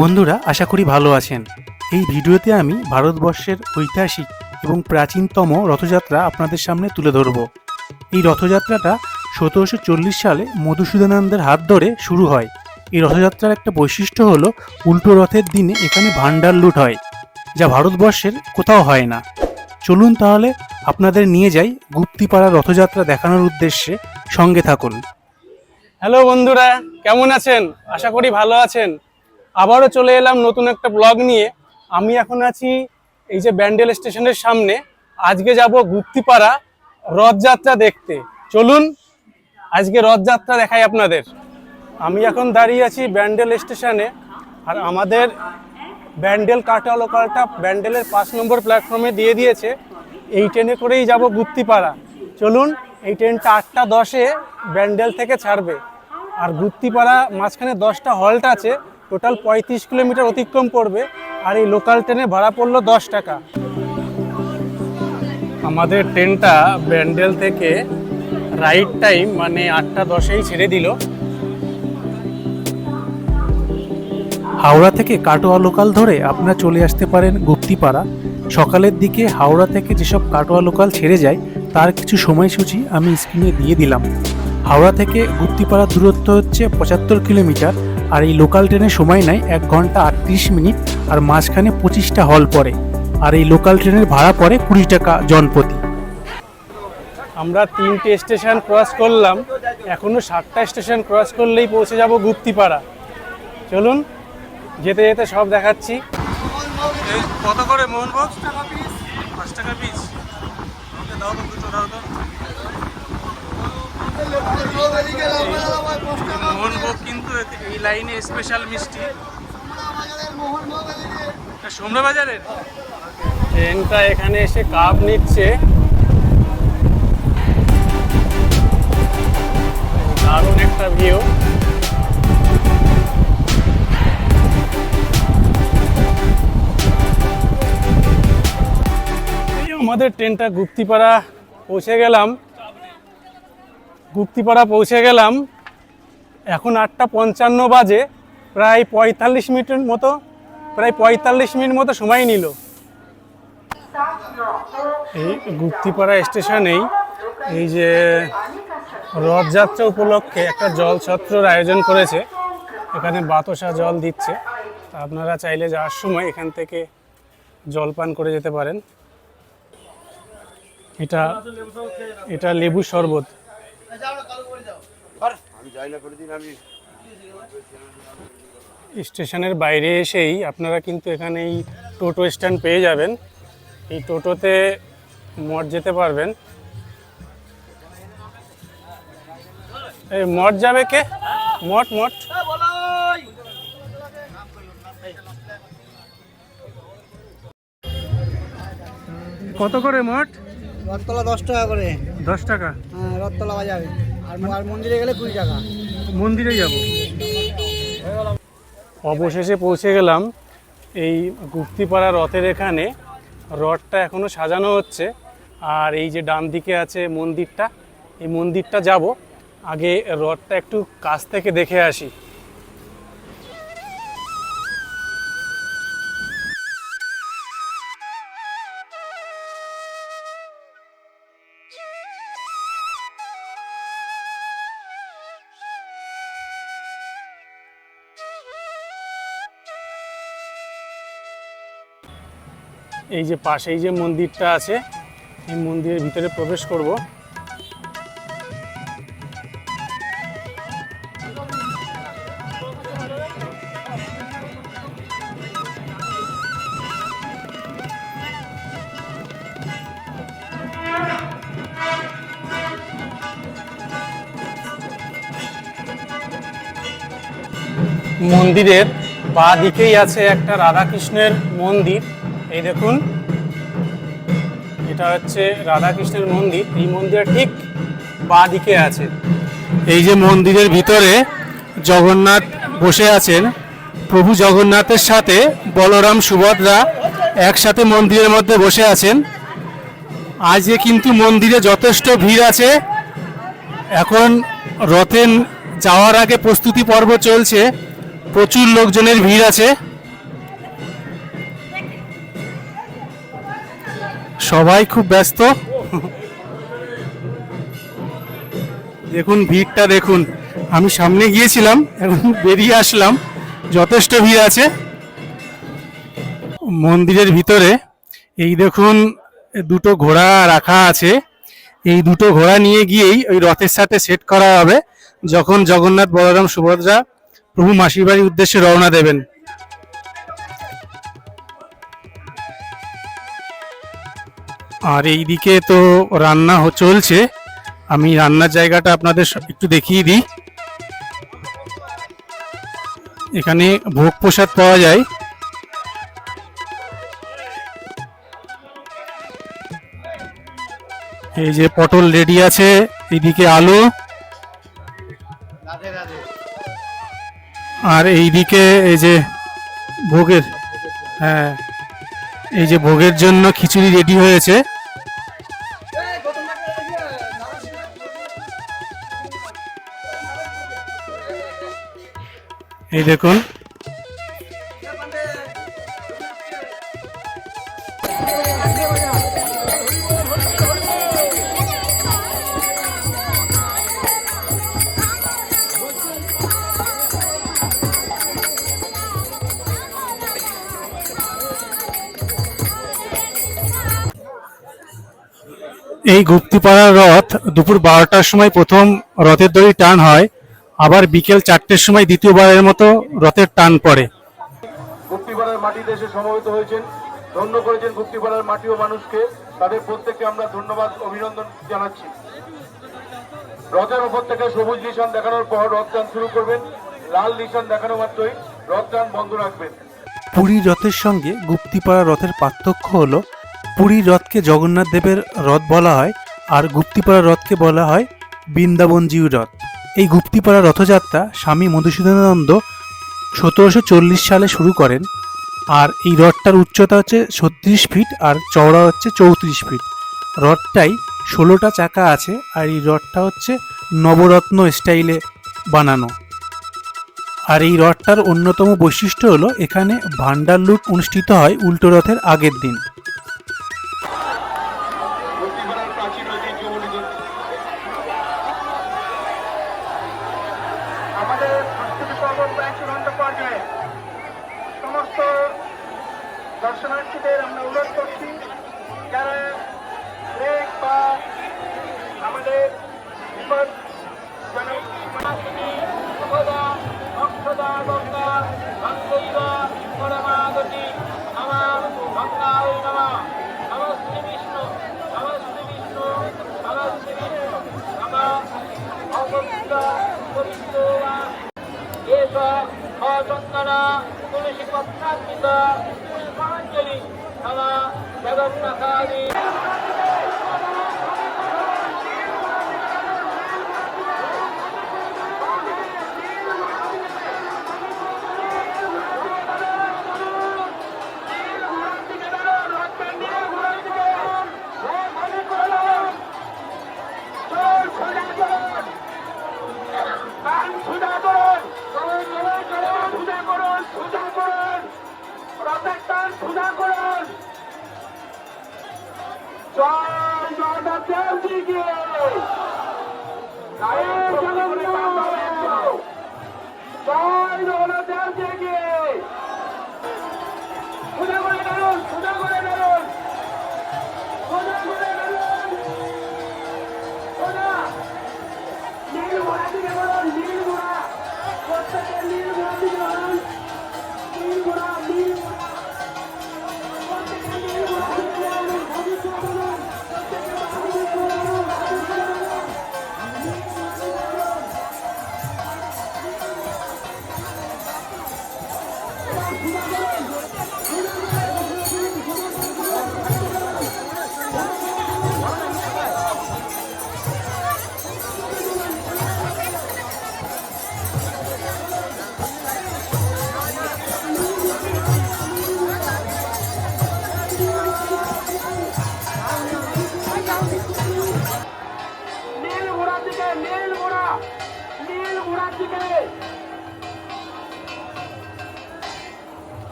বন্ধুরা, আশা করি ভালো আছেন। এই ভিডিওতে আমি ভারতবর্ষের ঐতিহাসিক এবং প্রাচীনতম রথযাত্রা আপনাদের সামনে তুলে ধরব। এই রথযাত্রাটা সতেরোশো চল্লিশ সালে মধুসূদনানন্দের হাত ধরে শুরু হয়। এই রথযাত্রার একটা বৈশিষ্ট্য হলো, উল্টো রথের দিনে এখানে ভান্ডার লুট হয়, যা ভারতবর্ষের কোথাও হয় না। চলুন তাহলে আপনাদের নিয়ে যাই গুপ্তিপাড়া রথযাত্রা দেখানোর উদ্দেশ্যে। সঙ্গে থাকুন। হ্যালো বন্ধুরা, কেমন আছেন? আশা করি ভালো আছেন। আবারও চলে এলাম নতুন একটা ব্লগ নিয়ে। আমি এখন আছি এই যে ব্যান্ডেল স্টেশনের সামনে। আজকে যাব গুপ্তিপাড়া রথযাত্রা দেখতে। চলুন, আজকে রথযাত্রা দেখাই আপনাদের। আমি এখন দাঁড়িয়ে আছি ব্যান্ডেল স্টেশনে আর আমাদের ব্যান্ডেল কাটা লোকালটা ব্যান্ডেলের পাঁচ নম্বর প্ল্যাটফর্মে দিয়ে দিয়েছে। এই ট্রেনে করেই যাব গুপ্তিপাড়া। চলুন, এই ট্রেনটা আটটা দশে ব্যান্ডেল থেকে ছাড়বে। আর গুপ্তিপাড়া মাঝখানে দশটা হল্ট আছে। টোটাল পঁয়ত্রিশ কিলোমিটার অতিক্রম করবে আর এই লোকাল ট্রেনে ভাড়া পড়ল দশ টাকা। আমাদের ট্রেনটা ব্যান্ডেল থেকে রাইট টাইম মানে আটটা দশেই ছেড়ে দিল। হাওড়া থেকে কাটোয়া লোকাল ধরে আপনারা চলে আসতে পারেন গুপ্তিপাড়া। সকালের দিকে হাওড়া থেকে যেসব কাটোয়া লোকাল ছেড়ে যায়, তার কিছু সময়সূচি আমি স্ক্রিনে দিয়ে দিলাম। হাওড়া থেকে গুপ্তিপাড়ার দূরত্ব হচ্ছে পঁচাত্তর কিলোমিটার আর এই লোকাল ট্রেনের সময় নেয় এক ঘণ্টা আটত্রিশ মিনিট আর মাঝখানে পঁচিশটা হল পড়ে। আর এই লোকাল ট্রেনের ভাড়া পড়ে কুড়ি টাকা জনপ্রতি। আমরা তিনটে স্টেশন ক্রস করলাম এখনও সাতটা স্টেশন ক্রস করলেই পৌঁছে যাব গুপ্তিপাড়া। চলুন যেতে যেতে সব দেখাচ্ছি। কত করে মোহনভোগ? পাঁচ টাকা পিস দাও তো দাও তো। মোহনভোগ কিন্তু এই লাইনে স্পেশাল মিষ্টি। সোমরা বাজারের ট্রেনটা এখানে এসে কাপ নিচ্ছে। দারুণ একটা ভিউ। আমাদের ট্রেনটা গুপ্তিপাড়া পৌঁছে গেলাম। গুপ্তিপাড়া পৌঁছে গেলাম। এখন আটটা পঞ্চান্ন বাজে, প্রায় পঁয়তাল্লিশ মিনিটের মতো, প্রায় পঁয়তাল্লিশ মিনিট মতো সময় নিল। এই গুপ্তিপাড়া স্টেশনেই এই যে রথযাত্রা উপলক্ষে একটা জল ছত্রর আয়োজন করেছে। এখানে বাতাসা জল দিচ্ছে। আপনারা চাইলে যাওয়ার সময় এখান থেকে জল পান করে যেতে পারেন। এটা এটা লেবু শরবত। স্টেশনের বাইরে এসেই আপনারা কিন্তু এখানে এই টোটো স্ট্যান্ড পেয়ে যাবেন। এই টোটোতে মঠ যেতে পারবেন। এই মঠ যাবে কে? মঠ মঠ কত করে মঠ রথতলা দশ টাকা করে। দশ টাকা। হ্যাঁ রথতলা বাজাবে মন্দিরে মন্দিরে যাব। অবশেষে পৌঁছে গেলাম এই গুপ্তিপাড়া রথের এখানে। রথটা এখনও সাজানো হচ্ছে। আর এই যে ডান দিকে আছে মন্দিরটা, এই মন্দিরটা যাব। আগে রথটা একটু কাছ থেকে দেখে আসি। এই যে পাশেই যে মন্দিরটা আছে, এই মন্দিরের ভিতরে প্রবেশ করব। মন্দিরের বা দিকেই আছে একটা রাধাকৃষ্ণের মন্দির। এই দেখুন, এটা হচ্ছে রাধাকৃষ্ণের মন্দির। এই মন্দিরের ঠিক বা দিকে আছে। এই যে মন্দিরের ভিতরে জগন্নাথ বসে আছেন, প্রভু জগন্নাথের সাথে বলরাম সুভদ্রা একসাথে মন্দিরের মধ্যে বসে আছেন। আজকে কিন্তু মন্দিরে যথেষ্ট ভিড় আছে। এখন রথেন যাওয়ার আগে প্রস্তুতি পর্ব চলছে। প্রচুর লোকজনের ভিড় আছে। সবাই খুব ব্যস্ত। দেখুন, ভিড়টা দেখুন। আমি সামনে গিয়েছিলাম, এখন বেরিয়ে আসলাম। যথেষ্ট ভিড় আছে। মন্দিরের ভিতরে, এই দেখুন, দুটো ঘোড়া রাখা আছে। এই দুটো ঘোড়া নিয়ে গিয়েই ওই রথের সাথে সেট করা হবে, যখন জগন্নাথ, বলরাম, সুভদ্রা প্রভু মাসির বাড়ির উদ্দেশ্যে রওনা দেবেন। আর এই দিকে তো রান্না চলছে। আমি রান্নার জায়গাটা আপনাদের একটু দেখিয়ে দিই। এখানে ভোগ প্রসাদ পাওয়া যায়। এই যে পটল রেডি আছে, এইদিকে আলু। আর এইদিকে এই যে ভোগের হ্যাঁ। এই যে ভোগের জন্য খিচুড়ি রেডি হয়েছে। এই দেখুন এই গুপ্তিপাড়ার রথ দুপুর বারোটার সময় প্রথম রথের দড়ি টান হয় আবার বিকেল চারটের সময় দ্বিতীয়বারের মতো রথের টান পড়ে। গুপ্তিপাড়ার মাটিতে এসে সমবেত হয়েছেন ধন্য করেছেন গুপ্তিপাড়ার মাটি ও মানুষকে তাদের প্রত্যেককে আমরা ধন্যবাদ অভিনন্দন জানাচ্ছি। রথের উপর থেকে সবুজ নিশান দেখানোর পর রথযান শুরু করবেন লাল নিশান দেখানো মাত্রই রথযান বন্ধ রাখবেন। পুরীর রথের সঙ্গে গুপ্তিপাড়া রথের পার্থক্য হলো পুরীর রথকে জগন্নাথ দেবের রথ বলা হয়, আর গুপ্তিপাড়া রথকে বলা হয় বৃন্দাবনজিউ রথ এই গুপ্তিপাড়া রথযাত্রা স্বামী মধুসূদনানন্দ সতেরোশো চল্লিশ সালে শুরু করেন, আর এই রথটার উচ্চতা হচ্ছে ছত্রিশ ফিট আর চওড়া হচ্ছে চৌত্রিশ ফিট। রথটাই ষোলোটা চাকা আছে, আর এই রথটা হচ্ছে নবরত্ন স্টাইলে বানানো। আর এই রথটার অন্যতম বৈশিষ্ট্য হলো, এখানে ভান্ডার লুট অনুষ্ঠিত হয় উল্টো রথের আগের দিন।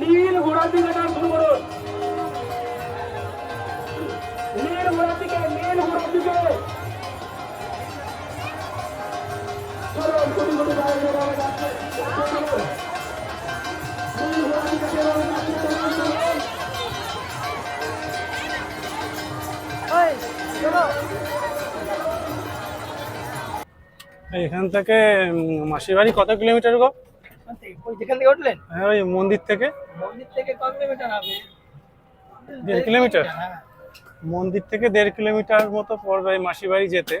নীল ঘোড়ার দিকে টান শুরু করুন। নীল ঘোড়ার দিকে নীল ঘোড়ার দিকে কোটি কোটি যাচ্ছে। এখান থেকে মাসির বাড়ি কত কিলোমিটার গো? যেখান থেকে উঠলেন? হ্যাঁ ওই মন্দির থেকে। মন্দির থেকে কত কিলোমিটার হবে? দেড় কিলোমিটার? হ্যাঁ মন্দির থেকে দেড় কিলোমিটার মতো পড়বে মাসির বাড়ি যেতে।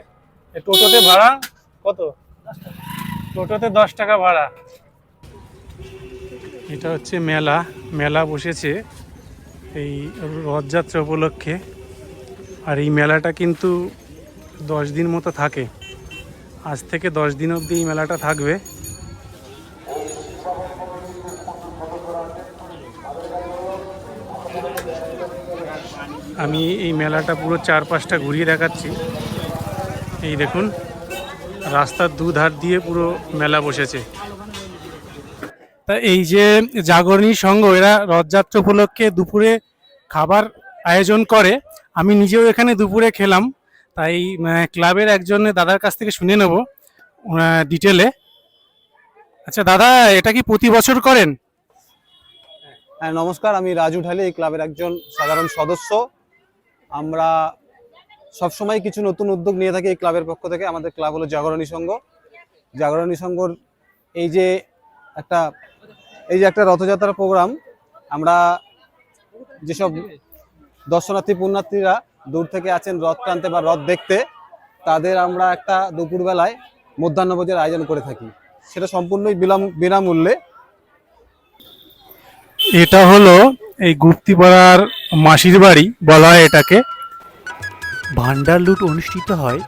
টোটোতে ভাড়া কত? টোটোতে দশ টাকা ভাড়া। এটা হচ্ছে মেলা। মেলা বসেছে এই রথযাত্রা উপলক্ষে। আর এই মেলাটা কিন্তু দশ দিন মতো থাকে। আজ থেকে দশ দিন অবধি এই মেলাটা থাকবে। আমি এই মেলাটা পুরো চার পাঁচটা ঘুরিয়ে দেখাচ্ছি। এই দেখুন, রাস্তার দুধার দিয়ে পুরো মেলা বসেছে। তা এই যে জাগরণী সংঘ এরা রথযাত্রা উপলক্ষে দুপুরে খাবার আয়োজন করে। আমি নিজেও এখানে দুপুরে খেলাম। তাই ক্লাবের একজন দাদার কাছ থেকে শুনে নেব ডিটেলে আচ্ছা দাদা, এটা কি প্রতি বছর করেন? হ্যাঁ নমস্কার, আমি রাজু ঢালি, এই ক্লাবের একজন সাধারণ সদস্য। আমরা সবসময় কিছু নতুন উদ্যোগ নিয়ে থাকি এই ক্লাবের পক্ষ থেকে। আমাদের ক্লাব হলো জাগরণী সংঘ। জাগরণী সংঘর এই যে একটা, এই যে একটা রথযাত্রার প্রোগ্রাম, আমরা যেসব দর্শনার্থী, পুণ্যার্থীরা দূর থেকে আছেন রথ টানতে বা রথ দেখতে তাদের আমরা একটা দুপুরবেলায় মধ্যাহ্নভোজের আয়োজন করে থাকি। সেটা সম্পূর্ণই বিনাম বিনামূল্যে। এটা হলো এই গুপ্তিপাড়ার মাসির বাড়ি বলা হয় এটাকে। ভান্ডার লুট অনুষ্ঠিত হয়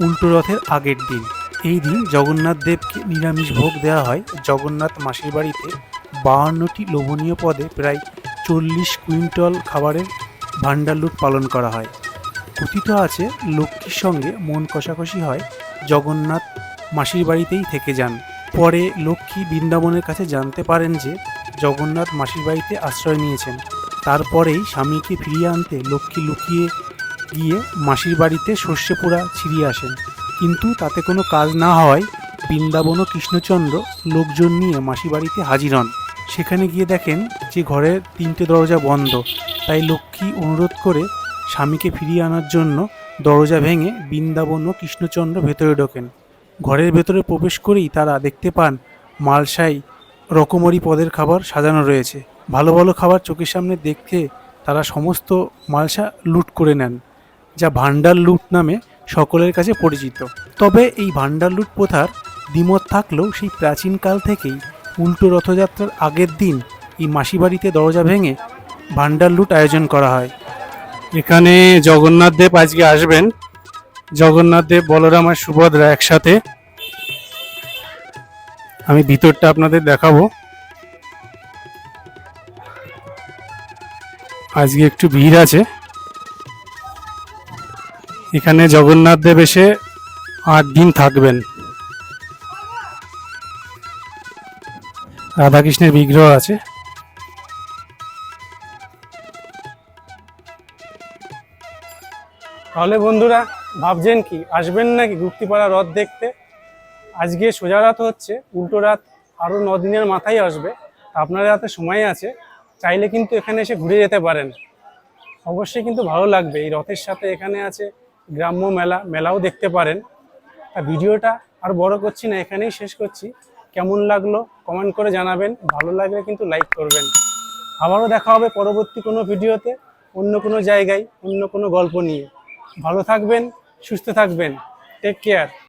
উল্টো রথের আগের দিন। এই দিন জগন্নাথ দেবকে নিরামিষ ভোগ দেওয়া হয়। জগন্নাথ মাসির বাড়িতে বাহান্নটি লোভনীয় পদে প্রায় চল্লিশ কুইন্টল খাবারের ভান্ডার লুট পালন করা হয়। কথিত আছে, লক্ষ্মীর সঙ্গে মন কষাকষি হয়, জগন্নাথ মাসির বাড়িতেই থেকে যান। পরে লক্ষ্মী বৃন্দাবনের কাছে জানতে পারেন যে, জগন্নাথ মাসির বাড়িতে আশ্রয় নিয়েছেন। তারপরেই স্বামীকে ফিরিয়ে আনতে লক্ষ্মী লুকিয়ে গিয়ে মাসির বাড়িতে শস্য পোড়া ছিঁড়িয়ে আসেন। কিন্তু তাতে কোনো কাজ না হওয়ায় বৃন্দাবন ও কৃষ্ণচন্দ্র লোকজন নিয়ে মাসি বাড়িতে হাজির হন। সেখানে গিয়ে দেখেন যে, ঘরের তিনটে দরজা বন্ধ। তাই লক্ষ্মী অনুরোধ করে স্বামীকে ফিরিয়ে আনার জন্য দরজা ভেঙে বৃন্দাবন ও কৃষ্ণচন্দ্র ভেতরে ঢোকেন। ঘরের ভেতরে প্রবেশ করেই তারা দেখতে পান মালসাই রকমারি পদের খাবার সাজানো রয়েছে। ভালো ভালো খাবার চোখের সামনে দেখতে তারা সমস্ত মালসা লুট করে নেন, যা ভান্ডার লুট নামে সকলের কাছে পরিচিত। তবে এই ভান্ডার লুট প্রথার দ্বিমত থাকলেও সেই প্রাচীনকাল থেকেই উল্টো রথযাত্রার আগের দিন এই মাসি বাড়িতে দরজা ভেঙে ভান্ডার লুট আয়োজন করা হয়। এখানে জগন্নাথ দেব আজকে আসবেন। জগন্নাথ দেব, বলরাম আর সুভদ্রা একসাথে। আমি ভিতরটা আপনাদের দেখাবো। আজকে একটু ভিড় আছে। এখানে জগন্নাথ দেব এসে আট দিন থাকবেন। রাধাকৃষ্ণের বিগ্রহ আছে। তাহলে বন্ধুরা, ভাবছেন কি, আসবেন নাকি গুপ্তিপাড়া রথ দেখতে? আজকে সোজা রাত হচ্ছে, উল্টো রাত আরও দিনের মাথায় আসবে। আপনার হাতে সময় আছে, চাইলে কিন্তু এখানে এসে ঘুরে যেতে পারেন। অবশ্যই কিন্তু ভালো লাগবে, এই রথের সাথে এখানে আছে গ্রাম্য মেলা, মেলাও দেখতে পারেন। তা ভিডিওটা আর বড় করছি না, এখানেই শেষ করছি। কেমন লাগল কমেন্ট করে জানাবেন, ভালো লাগলে কিন্তু লাইক করবেন। আবারও দেখা হবে পরবর্তী কোনো ভিডিওতে, অন্য কোনো জায়গায়, অন্য কোনো গল্প নিয়ে। ভালো থাকবেন সুস্থ থাকবেন। Take care